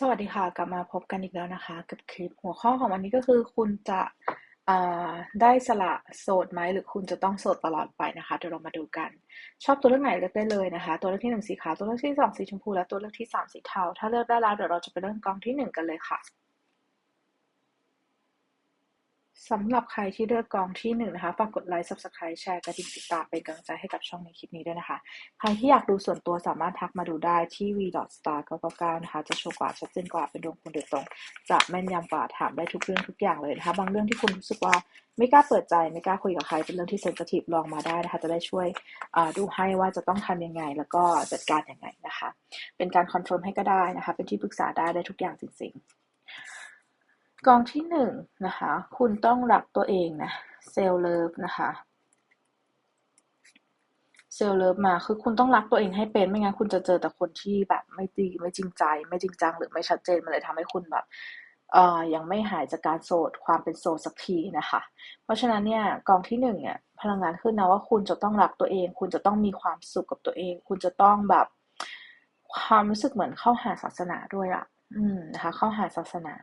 สวัสดีค่ะ กลับมาพบกันอีกแล้วนะคะ กับคลิปหัวข้อของวันนี้ก็คือ คุณจะได้สละโสดไหมหรือคุณจะต้องโสดตลอดไปนะคะเดี๋ยวเรามาดูกัน ชอบตัวเลือกไหนเลือกได้เลยนะคะ ตัวเลือกที่หนึ่งสีขาวตัวเลือกที่สองสีชมพูและตัวเลือกที่สามสีเทาถ้าเลือกได้แล้วเดี๋ยวเราจะไปเริ่มกองที่หนึ่งกันเลยค่ะ สำหรับใครที่เลือกกองที่หนึ่งนะคะ ฝากกดไลค์ subscribe แชร์กระดิ่งติดตามเป็นกำลังใจให้กับช่องในคลิปนี้ด้วยนะคะ ใครที่อยากดูส่วนตัวสามารถทักมาดูได้ที่ v star 999 นะคะ จะโชว์กว่าชัดเจนกว่าเป็นดวงคุณโดยตรง จะแม่นยำกว่าถามได้ทุกเรื่องทุกอย่างเลยนะคะ บางเรื่องที่คุณรู้สึกว่าไม่กล้าเปิดใจไม่กล้าคุยกับใครเป็นเรื่องที่เซนซิทีฟลองมาได้นะคะ จะได้ช่วยดูให้ว่าจะต้องทำยังไง แล้วก็จัดการยังไงนะคะ เป็นการคอนเฟิร์มให้ก็ได้นะคะ เป็นที่ปรึกษาได้ได้ทุกอย่างจริงๆ กองที่หนึ่งนะคะ คุณต้องรักตัวเองนะเซลเลิฟนะคะเซลเลิฟมาคือคุณต้องรักตัวเองให้เป็นไม่งั้นคุณจะเจอแต่คนที่แบบไม่ดีไม่จริงใจ ไม่จริงจังหรือไม่ชัดเจนมันเลยทำให้คุณแบบเอ่อยังไม่หายจากการโสดความเป็นโสดสักทีนะคะ เพราะฉะนั้นเนี่ยกองที่หนึ่งเนี่ยพลังงานขึ้นนะว่าคุณจะต้องรักตัวเอง คุณจะต้องมีความสุขกับตัวเอง คุณจะต้องแบบความรู้สึกเหมือนเข้าหาศาสนาด้วยอะอืมนะคะ เข้าหาศาสนา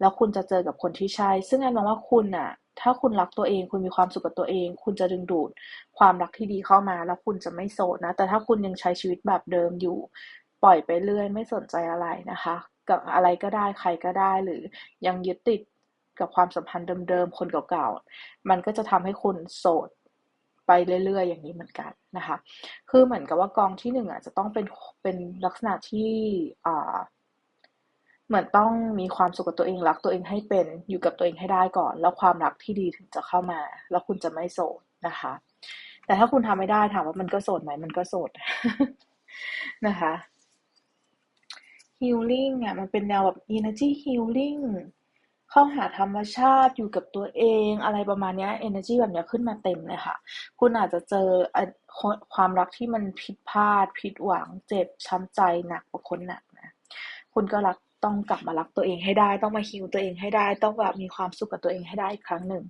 แล้วคุณจะเจอกับคนที่ใช่ ซึ่งแอนมองว่าคุณน่ะถ้าคุณรักตัวเอง คุณมีความสุขกับตัวเอง คุณจะดึงดูดความรักที่ดีเข้ามา แล้วคุณจะไม่โสดนะ แต่ถ้าคุณยังใช้ชีวิตแบบเดิมอยู่ ปล่อยไปเรื่อย ไม่สนใจอะไรนะคะ กับอะไรก็ได้ใครก็ได้หรือยังยึดติดกับความสัมพันธ์เดิมๆคนเก่าๆมันก็จะทำให้คุณโสดไปเรื่อยๆ อย่างนี้เหมือนกันนะคะ คือเหมือนกับว่ากองที่หนึ่งอะจะต้องเป็นเป็นลักษณะที่อ่า เหมือนต้องมีความสุขกับตัวเองรักตัวเองให้เป็นอยู่กับตัวเองให้ได้ก่อน แล้วความรักที่ดีถึงจะเข้ามา แล้วคุณจะไม่โสดนะคะ แต่ถ้าคุณทำไม่ได้ถามว่ามันก็โสดไหมมันก็โสดนะคะ healing อะมันเป็นแนวแบบ energy healing เข้าหาธรรมชาติอยู่กับตัวเองอะไรประมาณนี้ energy แบบนี้ขึ้นมาเต็มเลยค่ะ คุณอาจจะเจอความรักที่มันผิดพลาดผิดหวังเจ็บช้ำใจหนักกว่าคนหนักนะ คุณก็รัก ต้องกลับมารักตัวเองให้ได้ ต้องมาฮิวตัวเองให้ได้ ต้องแบบมีความสุขกับตัวเองให้ได้อีกครั้งหนึ่ง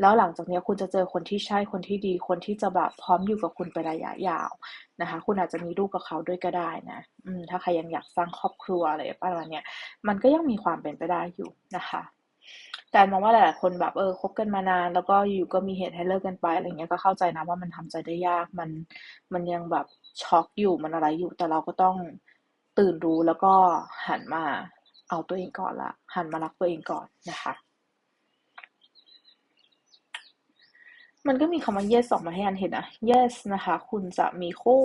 แล้วหลังจากนี้คุณจะเจอคนที่ใช่คนที่ดี คนที่จะแบบพร้อมอยู่กับคุณไประยะยาวนะคะ คุณอาจจะมีลูกกับเขาด้วยก็ได้นะอืมถ้าใครยังอยากสร้างครอบครัวอะไรประมาณนี้มันก็ยังมีความเป็นไปได้อยู่นะคะแต่มองว่าหลายๆคนแบบเออคบกันมานาน แล้วก็อยู่ก็มีเหตุให้เลิกกันไปอะไรเงี้ยก็เข้าใจนะว่ามันทำใจได้ยากมันมันยังแบบช็อกอยู่มันอะไรอยู่ แต่เราก็ต้องตื่นรู้แล้วก็หันมา เอาตัวเองก่อนละหันมารักตัวเองก่อนนะคะมันก็มีคำว่า yes ออกมาให้อันเห็นนะ yes นะคะ คุณจะมีคู่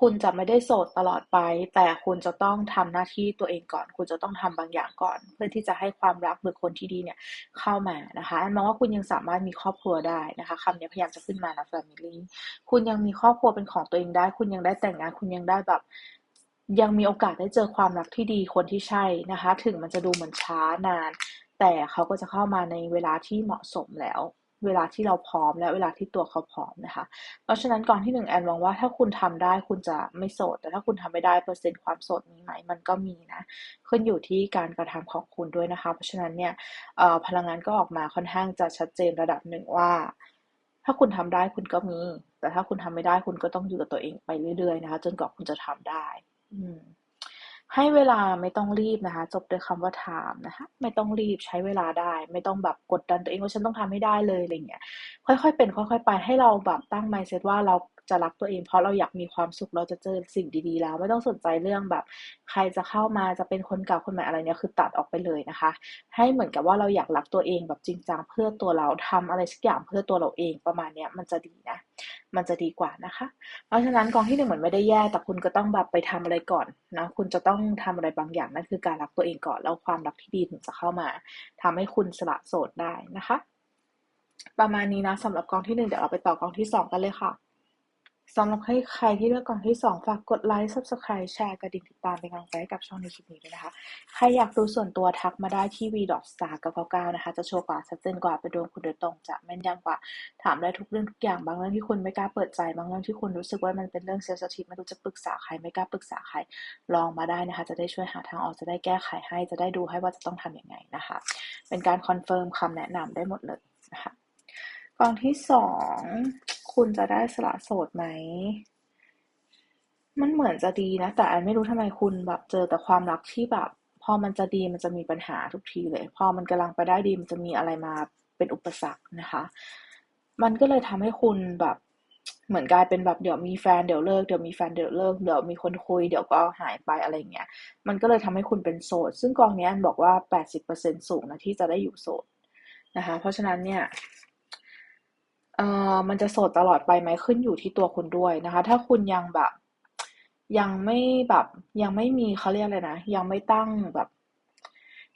คุณจะไม่ได้โสดตลอดไป แต่คุณจะต้องทำหน้าที่ตัวเองก่อน คุณจะต้องทำบางอย่างก่อน เพื่อที่จะให้ความรักหรือคนที่ดีเนี่ยเข้ามานะคะอันมองว่าคุณยังสามารถมีครอบครัวได้นะคะคำนี้พยายามจะขึ้นมานะ family คุณยังมีครอบครัวเป็นของตัวเองได้ คุณยังได้แต่งงาน คุณยังได้แบบ ยังมีโอกาสได้เจอความรักที่ดีคนที่ใช่นะคะ ถึงมันจะดูเหมือนช้านาน แต่เขาก็จะเข้ามาในเวลาที่เหมาะสมแล้ว เวลาที่เราพร้อมและเวลาที่ตัวเขาพร้อมนะคะ เพราะฉะนั้นก่อนที่หนึ่งแอนมองว่าถ้าคุณทำได้คุณจะไม่โสด แต่ถ้าคุณทำไม่ได้เปอร์เซ็นต์ความโสดมีไหมมันก็มีนะขึ้นอยู่ที่การกระทำของคุณด้วยนะคะ เพราะฉะนั้นเนี่ยพลังงานก็ออกมาค่อนข้างจะชัดเจนระดับหนึ่งว่า ถ้าคุณทำได้คุณก็มี แต่ถ้าคุณทำไม่ได้คุณก็ต้องอยู่กับตัวเองไปเรื่อยๆนะคะ จนกว่าคุณจะทำได้ ให้เวลาไม่ต้องรีบนะคะ จบด้วยคำว่าถามนะคะ ไม่ต้องรีบใช้เวลาได้ ไม่ต้องแบบกดดันตัวเองว่าฉันต้องทำให้ได้เลย อะไรเงี้ย ค่อย ๆ เป็น ค่อย ๆ ไป ให้เราแบบตั้ง mindset ว่าเรา จะรักตัวเอง เพราะเราอยากมีความสุขเราจะเจอสิ่งดีๆ แล้ว ไม่ต้องสนใจเรื่องแบบ ใครจะเข้ามาจะเป็นคนเก่าคนใหม่อะไรเนี่ยคือตัดออกไปเลยนะคะ ให้เหมือนกับว่าเราอยากรักตัวเองแบบจริงจังเพื่อตัวเราทำอะไรสักอย่างเพื่อตัวเราเองประมาณเนี้ยมันจะดีนะ มันจะดีกว่านะคะ เพราะฉะนั้นกองที่หนึ่งเหมือนไม่ได้แย่แต่คุณก็ต้องแบบไปทำอะไรก่อนนะคุณจะต้องทำอะไรบางอย่างนั่นคือการรักตัวเองก่อนแล้วความรักที่ดีถึงจะเข้ามาทำให้คุณสละโสดได้นะคะประมาณนี้นะสำหรับกองที่หนึ่งเดี๋ยวเราไปต่อกองที่สองกันเลยค่ะ สำหรับใครใครที่เลือกกล่องที่ 2 ฝากกดไลค์ subscribe แชร์กระดิ่งติดตามเป็นกำลังใจให้กับช่องในคลิปนี้ด้วยนะคะ ใครอยากดูส่วนตัวทักมาได้ที่ v star 999นะคะ จะโชว์กว่าชัดเจนกว่าไปดวงคุณโดยตรงจะแม่นยำกว่า ถามได้ทุกเรื่องทุกอย่าง บางเรื่องที่คุณไม่กล้าเปิดใจ บางเรื่องที่คุณรู้สึกว่ามันเป็นเรื่องเซนซิทีฟไม่รู้จะปรึกษาใครไม่กล้าปรึกษาใคร ลองมาได้นะคะ จะได้ช่วยหาทางออกจะได้แก้ไขให้ จะได้ดูให้ว่าจะต้องทำยังไงนะคะ เป็นการคอนเฟิร์มคำแนะนำได้หมดเลยนะคะ กองที่สองคุณจะได้สละโสดไหม มันเหมือนจะดีนะ แต่อันไม่รู้ทำไมคุณแบบเจอแต่ความรักที่แบบ พอมันจะดีมันจะมีปัญหาทุกทีเลย พอมันกำลังไปได้ดีมันจะมีอะไรมาเป็นอุปสรรคนะคะ มันก็เลยทำให้คุณแบบเหมือนกลายเป็นแบบเดี๋ยวมีแฟนเดี๋ยวเลิกเดี๋ยวมีแฟนเดี๋ยวเลิกเดี๋ยวมีคนคุยเดี๋ยวก็หายไปอะไรเงี้ย มันก็เลยทำให้คุณเป็นโสด ซึ่งกองนี้อันบอกว่า 80%สูงนะที่จะได้อยู่โสดนะคะ เพราะฉะนั้นเนี่ย เอ่อ มันจะโสดตลอดไปไหม ขึ้นอยู่ที่ตัวคุณด้วยนะคะ ถ้าคุณยังแบบ ยังไม่แบบ ยังไม่มีเขาเรียกอะไรนะ ยังไม่ตั้งแบบ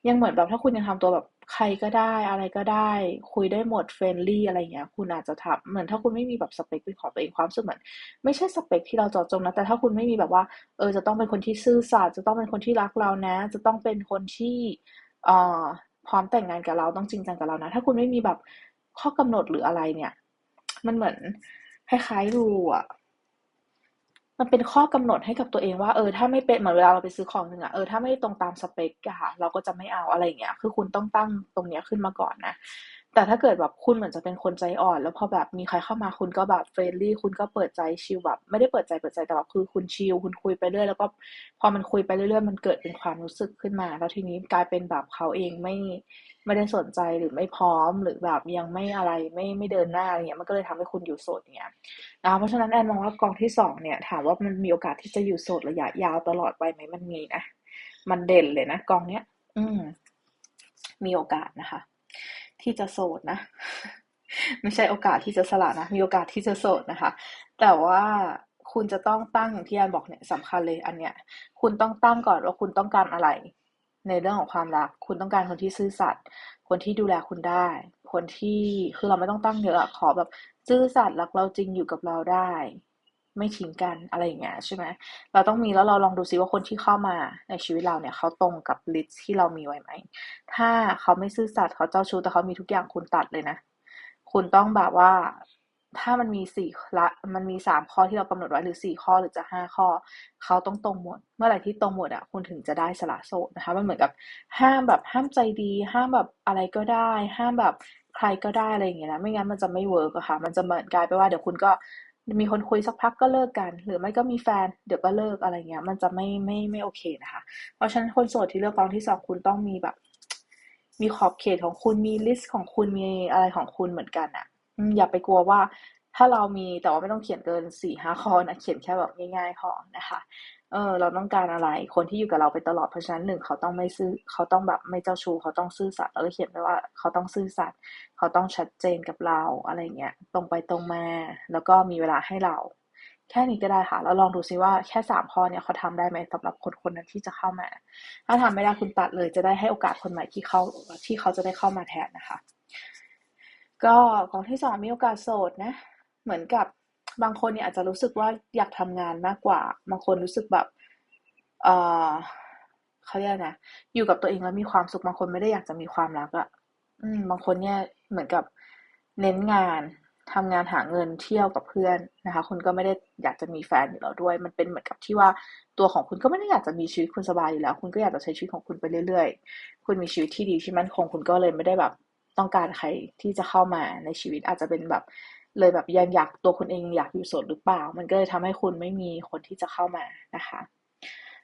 ยังเหมือนแบบถ้าคุณยังทำตัวแบบใครก็ได้ อะไรก็ได้ คุยได้หมดเฟรนลี่อะไรเงี้ย คุณอาจจะทำเหมือนถ้าคุณไม่มีแบบสเปคเป็นของตัวเองความรู้สึกเหมือน ไม่ใช่สเปคที่เราเจาะจงนะ แต่ถ้าคุณไม่มีแบบว่า เออ จะต้องเป็นคนที่ซื่อสัตย์ จะต้องเป็นคนที่รักเรานะ จะต้องเป็นคนที่ เอ่อ พร้อมแต่งงานกับเรา ต้องจริงจังกับเรานะ ถ้าคุณไม่มีแบบข้อกำหนดหรืออะไรเนี่ย มันเหมือนคล้ายๆรูอะ มันเป็นข้อกำหนดให้กับตัวเองว่าเออถ้าไม่เป็นเหมือนเวลาเราไปซื้อของหนึ่งอะเออถ้าไม่ตรงตามสเปคอะค่ะเราก็จะไม่เอาอะไรอย่างเงี้ย คือคุณต้องตั้งตรงเนี้ยขึ้นมาก่อนนะ แต่ถ้าเกิดแบบคุณเหมือนจะเป็นคนใจอ่อน แล้วพอแบบมีใครเข้ามาคุณก็แบบเฟรนลี่ คุณก็เปิดใจชิลแบบไม่ได้เปิดใจเปิดใจแต่แบบคือคุณชิลคุณคุยไปเรื่อยแล้วก็พอมันคุยไปเรื่อยๆมันเกิดเป็นความรู้สึกขึ้นมา แล้วทีนี้กลายเป็นแบบเขาเองไม่ไม่ได้สนใจหรือไม่พร้อมหรือแบบยังไม่อะไรไม่ไม่เดินหน้าอะไรเงี้ยมันก็เลยทำให้คุณอยู่โสดเงี้ยนะเพราะฉะนั้นแอนมองว่ากองที่สองเนี่ยถามว่ามันมีโอกาสที่จะอยู่โสดระยะยาวตลอดไปไหมมันมีนะมันเด่นเลยนะกองเนี้ย อืมมีโอกาสนะคะ ที่จะโสดนะ ไม่ใช่โอกาสที่จะสละนะ มีโอกาสที่จะโสดนะคะ แต่ว่าคุณจะต้องตั้งอย่างที่แอนบอกเนี่ยสำคัญเลยอันเนี้ย คุณต้องตั้งก่อนว่าคุณต้องการอะไร ในเรื่องของความรัก คุณต้องการคนที่ซื่อสัตย์คนที่ดูแลคุณได้ คนที่คือเราไม่ต้องตั้งเยอะขอแบบซื่อสัตย์รักเราจริงอยู่กับเราได้ ไม่ทิ้งกันอะไรอย่างเงี้ยใช่ไหมเราต้องมีแล้วเราลองดูซิว่าคนที่เข้ามาในชีวิตเราเนี่ยเขาตรงกับลิสต์ที่เรามีไว้ไหม ถ้าเขาไม่ซื่อสัตย์เขาเจ้าชู้แต่เขามีทุกอย่างคุณตัดเลยนะ คุณต้องแบบว่าถ้ามันมีสี่ละมันมีสามข้อที่เรากำหนดไว้หรือสี่ข้อหรือจะห้าข้อ เขาต้องตรงหมด เมื่อไหร่ที่ตรงหมดอะคุณถึงจะได้สละโสดนะคะ มันเหมือนกับห้ามแบบห้ามใจดี ห้ามแบบอะไรก็ได้ ห้ามแบบใครก็ได้อะไรอย่างเงี้ยนะไม่งั้นมันจะไม่เวิร์กอะค่ะ มันจะเหมือนกลายไปว่าเดี๋ยวคุณก็ มีคนคุยสักพักก็เลิกกัน หรือไม่ก็มีแฟน เดี๋ยวก็เลิกอะไรเงี้ย มันจะไม่ไม่ไม่โอเคนะคะ เพราะฉะนั้นคนโสดที่เลือกกองที่สองคุณต้องมีแบบ มีขอบเขตของคุณมีลิสต์ของคุณมีอะไรของคุณเหมือนกันอะอย่าไปกลัวว่าถ้าเรามีแต่ว่าไม่ต้องเขียนเกินสี่ห้าข้อนะเขียนแค่แบบง่ายๆพอนะคะ เออเราต้องการอะไร คนที่อยู่กับเราไปตลอดเพราะฉะนั้นหนึ่งเขาต้องไม่ซื่อเขาต้องแบบไม่เจ้าชู้เขาต้องซื่อสัตย์เราก็เขียนไปว่าเขาต้องซื่อสัตย์เขาต้องชัดเจนกับเราอะไรเงี้ยตรงไปตรงมา แล้วก็มีเวลาให้เรา แค่นี้ก็ได้ค่ะ แล้วลองดูซิว่าแค่สามข้อเนี่ยเขาทำได้ไหมสำหรับคนคนนั้นที่จะเข้ามา ถ้าทำไม่ได้คุณตัดเลย จะได้ให้โอกาสคนใหม่ที่เขาที่เขาจะได้เข้ามาแทนนะคะ ก็กองที่สองมีโอกาสโสดนะ เหมือนกับ บางคนเนี่ยอาจจะรู้สึกว่าอยากทำงานมากกว่า บางคนรู้สึกแบบเออเขาเรียกนะ อยู่กับตัวเองแล้วมีความสุข บางคนไม่ได้อยากจะมีความรักอะอืม บางคนเนี่ยเหมือนกับเน้นงานทำงานหาเงินเที่ยวกับเพื่อนนะคะ คุณก็ไม่ได้อยากจะมีแฟนอยู่แล้วด้วย มันเป็นเหมือนกับที่ว่าตัวของคุณก็ไม่ได้อยากจะมีชีวิตคุณสบายอยู่แล้ว คุณก็อยากจะใช้ชีวิตของคุณไปเรื่อย ๆ คุณมีชีวิตที่ดีที่มั่นคงคุณก็เลยไม่ได้แบบต้องการใครที่จะเข้ามาในชีวิตอาจจะเป็นแบบ เลยแบบยังอยากตัวคุณเองอยากอยู่โสดหรือเปล่า มันก็เลยทำให้คุณไม่มีคนที่จะเข้ามานะคะ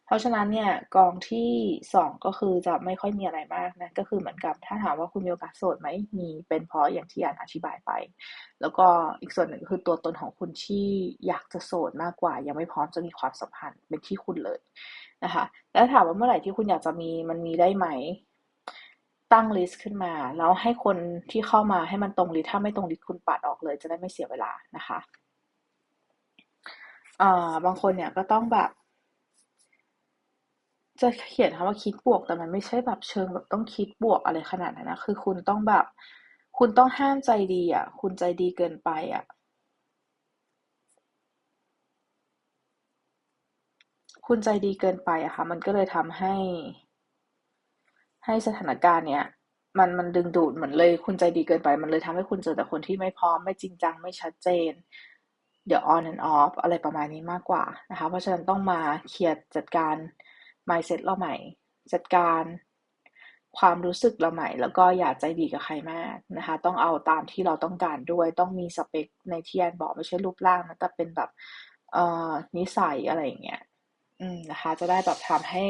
เพราะฉะนั้นเนี่ยกองที่สองก็คือจะไม่ค่อยมีอะไรมากนะก็คือเหมือนกับถ้าถามว่าคุณมีโอกาสโสดไหมมีเป็นเพราะอย่างที่อ่านอธิบายไป แล้วก็อีกส่วนหนึ่งคือตัวตนของคุณที่อยากจะโสดมากกว่า ยังไม่พร้อมจะมีความสัมพันธ์เป็นที่คุณเลยนะคะ แล้วถามว่าเมื่อไหร่ที่คุณอยากจะมีมันมีได้ไหม ตั้งลิสต์ขึ้นมา แล้วให้คนที่เข้ามาให้มันตรงลิสต์ถ้าไม่ตรงลิสต์คุณปัดออกเลย จะได้ไม่เสียเวลานะคะอ่าบางคนเนี่ยก็ต้องแบบ จะเขียนคำว่าคิดบวกแต่มันไม่ใช่แบบเชิงแบบต้องคิดบวกอะไรขนาดนั้นนะคือคุณต้องแบบ คุณต้องห้ามใจดีอะ คุณใจดีเกินไปอะ คุณใจดีเกินไปอะค่ะ มันก็เลยทำให้ ให้สถานการณ์เนี้ยมันมันดึงดูดเหมือนเลยคุณใจดีเกินไป มันเลยทำให้คุณเจอแต่คนที่ไม่พร้อมไม่จริงจังไม่ชัดเจน เดี๋ยว on and off อะไรประมาณนี้มากกว่านะคะ เพราะฉะนั้นต้องมาเคลียร์จัดการ mindset เราใหม่ จัดการความรู้สึกเราใหม่ แล้วก็อย่าใจดีกับใครมากนะคะ ต้องเอาตามที่เราต้องการด้วย ต้องมีสเปคในที่แอนบอกไม่ใช่รูปร่างนะแต่เป็นแบบเอ่อนิสัยอะไรอย่างเงี้ย อืมนะคะ จะได้แบบทำให้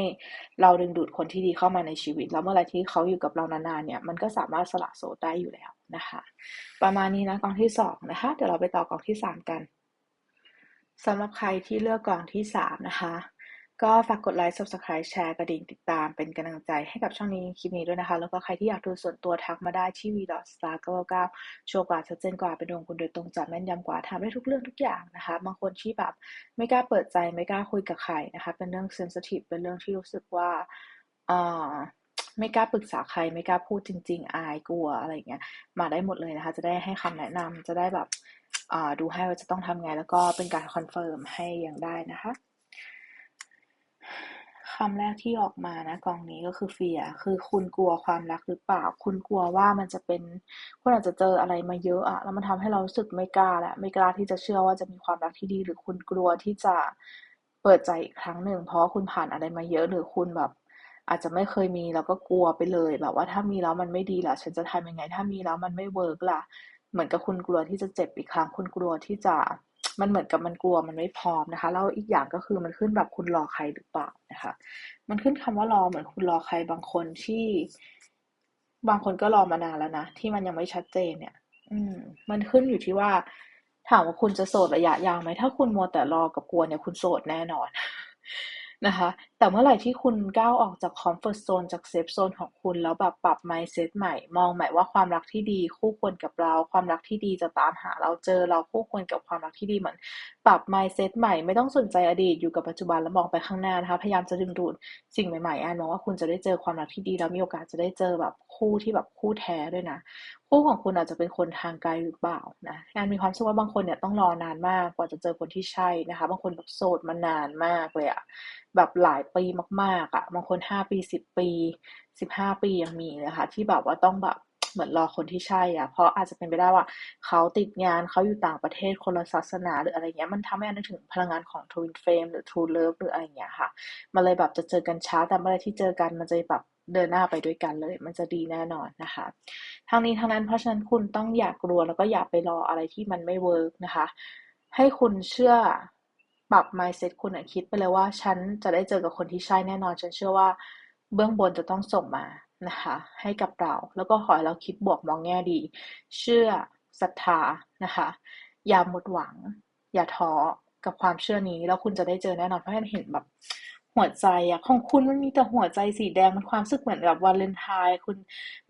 เราดึงดูดคนที่ดีเข้ามาในชีวิต แล้วเมื่อไรที่เขาอยู่กับเรานานๆเนี่ย มันก็สามารถสละโสดได้อยู่แล้วนะคะ ประมาณนี้นะกองที่สองนะคะ เดี๋ยวเราไปต่อกองที่สามกันสำหรับใครที่เลือกกองที่สามนะคะ ก็ฝากกดไลค์ subscribe แชร์กระดิ่งติดตามเป็นกำลังใจให้กับช่องนี้คลิปนี้ด้วยนะคะ แล้วก็ใครที่อยากดูส่วนตัวทักมาได้ที่ v.star99 ชัวร์กว่าชัดเจนกว่าเป็นดวงคุณโดยตรงจัดแม่นยำกว่าทำได้ทุกเรื่องทุกอย่างนะคะ บางคนที่แบบไม่กล้าเปิดใจไม่กล้าคุยกับใครนะคะ เป็นเรื่อง sensitive เป็นเรื่องที่รู้สึกว่าอ่าไม่กล้าปรึกษาใครไม่กล้าพูดจริง ๆ อายกลัวอะไรเงี้ยมาได้หมดเลยนะคะ จะได้ให้คำแนะนำจะได้แบบดูให้ว่าจะต้องทำไงแล้วก็เป็นการคอนเฟิร์มให้ยังได้นะคะ คำแรกที่ออกมานะกองนี้ก็คือเฟียคือคุณกลัวความรักหรือเปล่า คุณกลัวว่ามันจะเป็นคุณอาจจะเจออะไรมาเยอะอะแล้วมันทำให้เราสึกไม่กล้าและไม่กล้าที่จะเชื่อว่าจะมีความรักที่ดี หรือคุณกลัวที่จะเปิดใจอีกครั้งหนึ่ง เพราะคุณผ่านอะไรมาเยอะหรือคุณแบบ อาจจะไม่เคยมีแล้วก็กลัวไปเลยแบบว่าถ้ามีแล้วมันไม่ดีล่ะฉันจะทำยังไง ถ้ามีแล้วมันไม่เวิร์กล่ะ เหมือนกับคุณกลัวที่จะเจ็บอีกครั้ง คุณกลัวที่จะ มันเหมือนกับมันกลัวมันไม่พร้อมนะคะ แล้วอีกอย่างก็คือมันขึ้นแบบคุณรอใครหรือเปล่านะคะ มันขึ้นคำว่ารอเหมือนคุณรอใครบางคนที่ บางคนก็รอมานานแล้วนะที่มันยังไม่ชัดเจนเนี่ย อืม มันขึ้นอยู่ที่ว่า ถามว่าคุณจะโสดระยะยาวไหมถ้าคุณมัวแต่รอกับกลัวเนี่ยคุณโสดแน่นอน นะคะ แต่เมื่อไหร่ที่คุณก้าวออกจากคอมฟอร์ทโซนจากเซฟโซนของคุณแล้วแบบปรับไมซ์เซตใหม่ มองใหม่ว่าความรักที่ดีคู่ควรกับเรา ความรักที่ดีจะตามหาเราเจอเราคู่ควรกับความรักที่ดีเหมือน ปรับไมซ์เซตใหม่ไม่ต้องสนใจอดีตอยู่กับปัจจุบันแล้วมองไปข้างหน้านะคะพยายามจะดึงดูดสิ่งใหม่ๆแอนมองว่าคุณจะได้เจอความรักที่ดีแล้วมีโอกาสจะได้เจอแบบคู่ที่แบบคู่แท้ด้วยนะ คู่ของคุณอาจจะเป็นคนทางไกลหรือเปล่านะแอนมีความเชื่อว่าบางคนเนี่ยต้องรอนานมากกว่าจะเจอคนที่ใช่นะคะ บางคนแบบโสดมานานมากเลยอะแบบหลายปีมากๆอะบางคนห้าปีสิบปีสิบห้าปียังมีเลยค่ะที่แบบว่าต้องแบบเหมือนรอคนที่ใช่อะเพราะอาจจะเป็นไปได้ว่าเขาติดงานเขาอยู่ต่างประเทศคนละศาสนาหรืออะไรเงี้ยมันทำให้นึกถึงพลังงานของ Twin Flame หรือ True Love หรืออะไรเงี้ยค่ะ มันเลยแบบจะเจอกันช้าแต่เมื่อไรที่เจอกันมันจะแบบ เดินหน้าไปด้วยกันเลย มันจะดีแน่นอนนะคะทั้งนี้ทั้งนั้นเพราะฉะนั้นคุณต้องอย่ากลัวแล้วก็อย่าไปรออะไรที่มันไม่เวิร์กนะคะ ให้คุณเชื่อปรับ mindset คุณคิดไปเลยว่าฉันจะได้เจอกับคนที่ใช่แน่นอน ฉันเชื่อว่าเบื้องบนจะต้องส่งมานะคะ ให้กับเรา แล้วก็ขอให้เราคิดบวกมองแง่ดี เชื่อศรัทธานะคะ อย่าหมดหวัง อย่าท้อกับความเชื่อนี้แล้วคุณจะได้เจอแน่นอนเพราะฉันเห็นแบบ หัวใจอะ ของคุณมันมีแต่หัวใจสีแดง มันความสึกเหมือนแบบวาเลนไทน์คุณ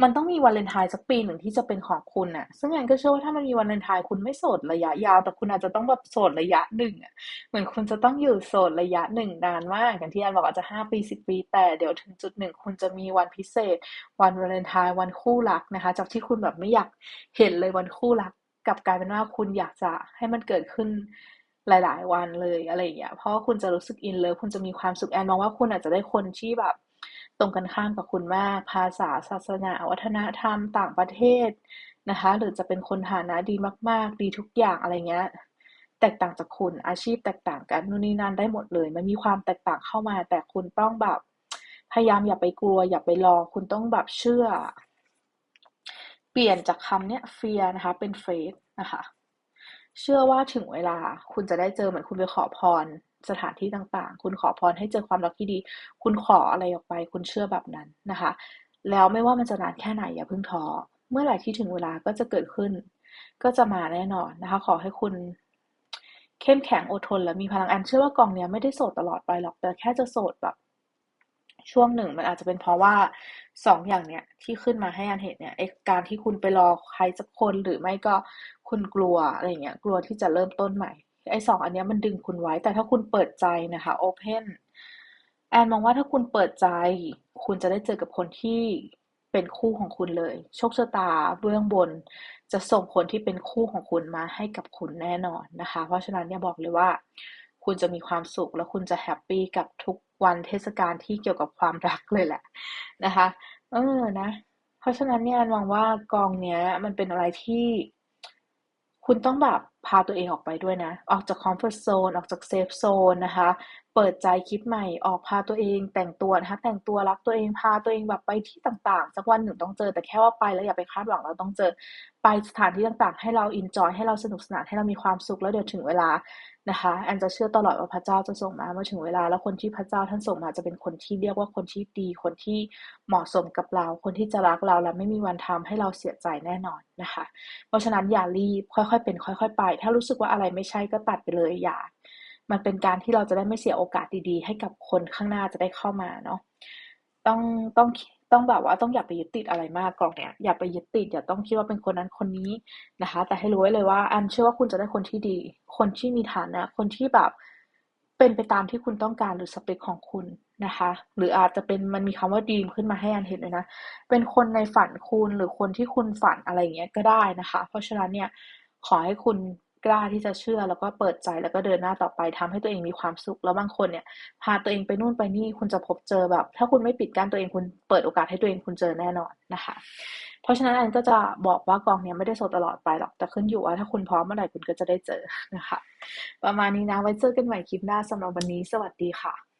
มันต้องมีวาเลนไทน์สักปีหนึ่งที่จะเป็นของคุณอะซึ่งแอนก็เชื่อว่าถ้ามันมีวาเลนไทน์คุณไม่โสดระยะยาว แต่คุณอาจจะต้องแบบโสดระยะหนึ่งอะเหมือนคุณจะต้องอยู่โสดระยะหนึ่งนานมาก อย่างที่แอนบอกอาจจะห้าปีสิบปี แต่เดี๋ยวถึงจุดหนึ่งคุณจะมีวันพิเศษ วันวาเลนไทน์วันคู่รักนะคะ จากที่คุณแบบไม่อยากเห็นเลยวันคู่รักกับกลายเป็นว่าคุณอยากจะให้มันเกิดขึ้น หลาย ๆ วันเลยอะไรอย่างเงี้ยเพราะคุณจะรู้สึกอินเลยคุณจะมีความสุขแอนมองว่าคุณอาจจะได้คนที่แบบ ตรงกันข้ามกับคุณมาก ภาษาศาสนา วัฒนธรรมต่างประเทศนะคะ หรือจะเป็นคนฐานะดีมาก ๆ ดีทุกอย่างอะไรเงี้ยแตกต่างจากคุณอาชีพแตกต่างกันนู่นนี่นั่นได้หมดเลย มันมีความแตกต่างเข้ามา แต่คุณต้องแบบพยายามอย่าไปกลัว อย่าไปรอคุณต้องแบบเชื่อ เปลี่ยนจากคำเนี้ย fear นะคะ เป็น faith นะคะ เชื่อว่าถึงเวลาคุณจะได้เจอเหมือนคุณไปขอพรสถานที่ต่างๆ คุณขอพรให้เจอความรักที่ดี คุณขออะไรออกไป คุณเชื่อแบบนั้นนะคะ แล้วไม่ว่ามันจะนานแค่ไหนอย่าเพิ่งท้อ เมื่อไหร่ที่ถึงเวลาก็จะเกิดขึ้น ก็จะมาแน่นอนนะคะ ขอให้คุณ เข้มแข็งอดทนและมีพลังอันเชื่อว่ากองเนี้ยไม่ได้โสดตลอดไปหรอก แต่แค่จะโสดแบบ ช่วงหนึ่งมันอาจจะเป็นเพราะว่าสองอย่างเนี้ยที่ขึ้นมาให้อันเห็นเนี่ยการที่คุณไปรอใครสักคนหรือไม่ก็คุณกลัวอะไรเงี้ยกลัวที่จะเริ่มต้นใหม่ไอ้สองอันเนี้ยมันดึงคุณไว้ แต่ถ้าคุณเปิดใจนะคะโอเพนแอนมองว่าถ้าคุณเปิดใจ คุณจะได้เจอกับคนที่เป็นคู่ของคุณเลย โชคชะตาเบื้องบน จะส่งคนที่เป็นคู่ของคุณมาให้กับคุณแน่นอนนะคะ เพราะฉะนั้นเนี่ยบอกเลยว่า คุณจะมีความสุข แล้วคุณจะแฮปปี้กับทุกวันเทศกาลที่เกี่ยวกับความรักเลยแหละนะคะ เออนะ เพราะฉะนั้นเนี่ยหวังว่ากองเนี้ย มันเป็นอะไรที่คุณต้องแบบ พาตัวเองออกไปด้วยนะ ออกจากคอมฟอร์ทโซนออกจากเซฟโซนนะคะ เปิดใจคิดใหม่ออกพาตัวเอง แต่งตัวนะคะแต่งตัวรักตัวเองพาตัวเองแบบไปที่ต่างๆสักวันหนึ่งต้องเจอแต่แค่ว่าไปแล้วอย่าไปคาดหวังเราต้องเจอไปสถานที่ต่างๆ ให้เราอินจอยให้เราสนุกสนานให้เรามีความสุขแล้วเดี๋ยวถึงเวลานะคะแอนจะเชื่อตลอดว่าพระเจ้าจะส่งมาเมื่อถึงเวลา แล้วคนที่พระเจ้าท่านส่งมาจะเป็นคนที่เรียกว่าคนที่ดี คนที่เหมาะสมกับเรา คนที่จะรักเราและไม่มีวันทำให้เราเสียใจแน่นอนนะคะ เพราะฉะนั้นอย่ารีบค่อยๆเป็น ค่อย ๆ ไปถ้ารู้สึกว่าอะไรไม่ใช่ก็ตัดไปเลยอย่า มันเป็นการที่เราจะได้ไม่เสียโอกาสดีๆ ให้กับคนข้างหน้าจะได้เข้ามาเนาะต้องต้องต้องแบบว่าต้องอย่าไปยึดติดอะไรมากกล่องเนี้ยอย่าไปยึดติดอย่าต้องคิดว่าเป็นคนนั้นคนนี้นะคะ แต่ให้รู้ไว้เลยว่าอันเชื่อว่าคุณจะได้คนที่ดี คนที่มีฐานะ คนที่แบบเป็นไปตามที่คุณต้องการหรือสเปคของคุณนะคะ หรืออาจจะเป็นมันมีคำว่าดีมขึ้นมาให้อันเห็นเลยนะ เป็นคนในฝันคุณหรือคนที่คุณฝันอะไรเงี้ยก็ได้นะคะ เพราะฉะนั้นเนี่ยขอให้คุณ กล้าที่จะเชื่อแล้วก็เปิดใจแล้วก็เดินหน้าต่อไปทำให้ตัวเองมีความสุข แล้วบางคนเนี่ยพาตัวเองไปนู่นไปนี่คุณจะพบเจอแบบ ถ้าคุณไม่ปิดกั้นตัวเองคุณเปิดโอกาสให้ตัวเองคุณเจอแน่นอนนะคะ เพราะฉะนั้นอันก็จะบอกว่ากองเนี้ยไม่ได้โสดตลอดไปหรอกแต่ขึ้นอยู่ว่าถ้าคุณพร้อมเมื่อไหร่คุณก็จะได้เจอนะคะ ประมาณนี้นะไว้เจอกันใหม่คลิปหน้าสำหรับวันนี้ สวัสดีค่ะ